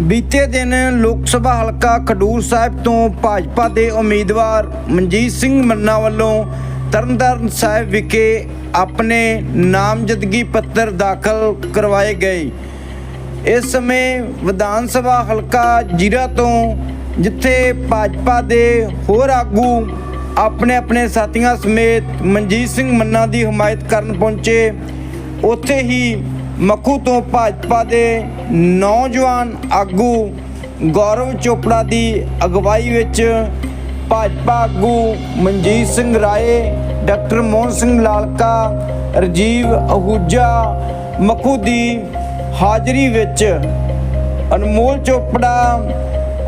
ਬੀਤੇ ਦਿਨ ਲੋਕ ਸਭਾ ਹਲਕਾ ਖਡੂਰ ਸਾਹਿਬ ਤੋਂ ਭਾਜਪਾ ਦੇ ਉਮੀਦਵਾਰ ਮਨਜੀਤ ਸਿੰਘ ਮੰਨਾ ਵੱਲੋਂ ਤਰਨਤਾਰਨ ਸਾਹਿਬ ਵਿਖੇ ਆਪਣੇ ਨਾਮਜ਼ਦਗੀ ਪੱਤਰ ਦਾਖਲ ਕਰਵਾਏ ਗਏ। ਇਸ ਸਮੇਂ ਵਿਧਾਨ ਸਭਾ ਹਲਕਾ ਜੀਰਾ ਤੋਂ ਜਿੱਥੇ ਭਾਜਪਾ ਦੇ ਹੋਰ ਆਗੂ ਆਪਣੇ ਆਪਣੇ ਸਾਥੀਆਂ ਸਮੇਤ ਮਨਜੀਤ ਸਿੰਘ ਮੰਨਾ ਦੀ ਹਮਾਇਤ ਕਰਨ ਪਹੁੰਚੇ, ਉੱਥੇ ਹੀ ਮੱਖੂ ਤੋਂ ਭਾਜਪਾ ਦੇ ਨੌਜਵਾਨ ਆਗੂ ਗੌਰਵ ਚੋਪੜਾ ਦੀ ਅਗਵਾਈ ਵਿੱਚ ਭਾਜਪਾ ਆਗੂ ਮਨਜੀਤ ਸਿੰਘ ਰਾਏ, ਡਾਕਟਰ ਮੋਹਨ ਸਿੰਘ ਲਾਲਕਾ, ਰਜੀਵ ਅਹੂਜਾ ਮੱਖੂ ਦੀ ਹਾਜ਼ਰੀ ਵਿੱਚ ਅਨਮੋਲ ਚੋਪੜਾ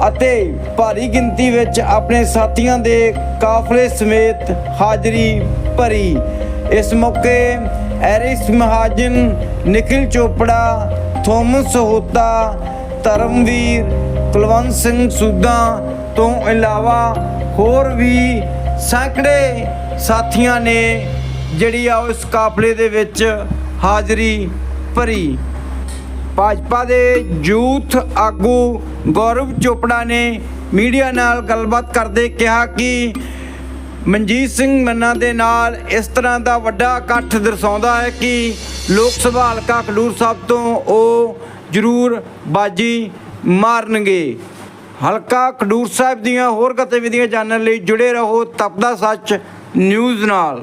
ਅਤੇ ਭਾਰੀ ਗਿਣਤੀ ਵਿੱਚ ਆਪਣੇ ਸਾਥੀਆਂ ਦੇ ਕਾਫਲੇ ਸਮੇਤ ਹਾਜ਼ਰੀ ਭਰੀ। ਇਸ ਮੌਕੇ ਐਰਿਸ ਮਹਾਜਨ ਨikhil ਚੋਪੜਾ ਥੋਮਸ ਸਹੋਤਾ ਧਰਮਵੀਰ ਕੁਲਵੰਤ ਸਿੰਘ ਸੂਦਾ ਤੋਂ ਇਲਾਵਾ ਹੋਰ ਵੀ ਸੈਂਕੜੇ ਸਾਥੀਆਂ ਨੇ ਜਿਹੜੀ ਆ ਉਸ ਕਾਫਲੇ ਦੇ ਵਿੱਚ ਹਾਜ਼ਰੀ ਭਰੀ ਭਾਜਪਾ ਦੇ ਯੂਥ ਆਗੂ ਗੌਰਵ ਚੋਪੜਾ ਨੇ ਮੀਡੀਆ ਨਾਲ ਗੱਲਬਾਤ ਕਰਦੇ ਕਿਹਾ ਕਿ ਮਨਜੀਤ ਸਿੰਘ ਮੰਨਾ ਦੇ ਨਾਲ ਇਸ ਤਰ੍ਹਾਂ ਦਾ ਵੱਡਾ ਇਕੱਠ ਦਰਸਾਉਂਦਾ ਹੈ ਕਿ ਲੋਕ ਸਭਾ ਹਲਕਾ ਖਡੂਰ ਸਾਹਿਬ ਤੋਂ ਉਹ ਜ਼ਰੂਰ ਬਾਜੀ ਮਾਰਨਗੇ। ਹਲਕਾ ਖਡੂਰ ਸਾਹਿਬ ਦੀਆਂ ਹੋਰ ਗਤੀਵਿਧੀਆਂ ਜਾਣਨ ਲਈ ਜੁੜੇ ਰਹੋ ਤਪਦਾ ਸੱਚ ਨਿਊਜ਼ ਨਾਲ।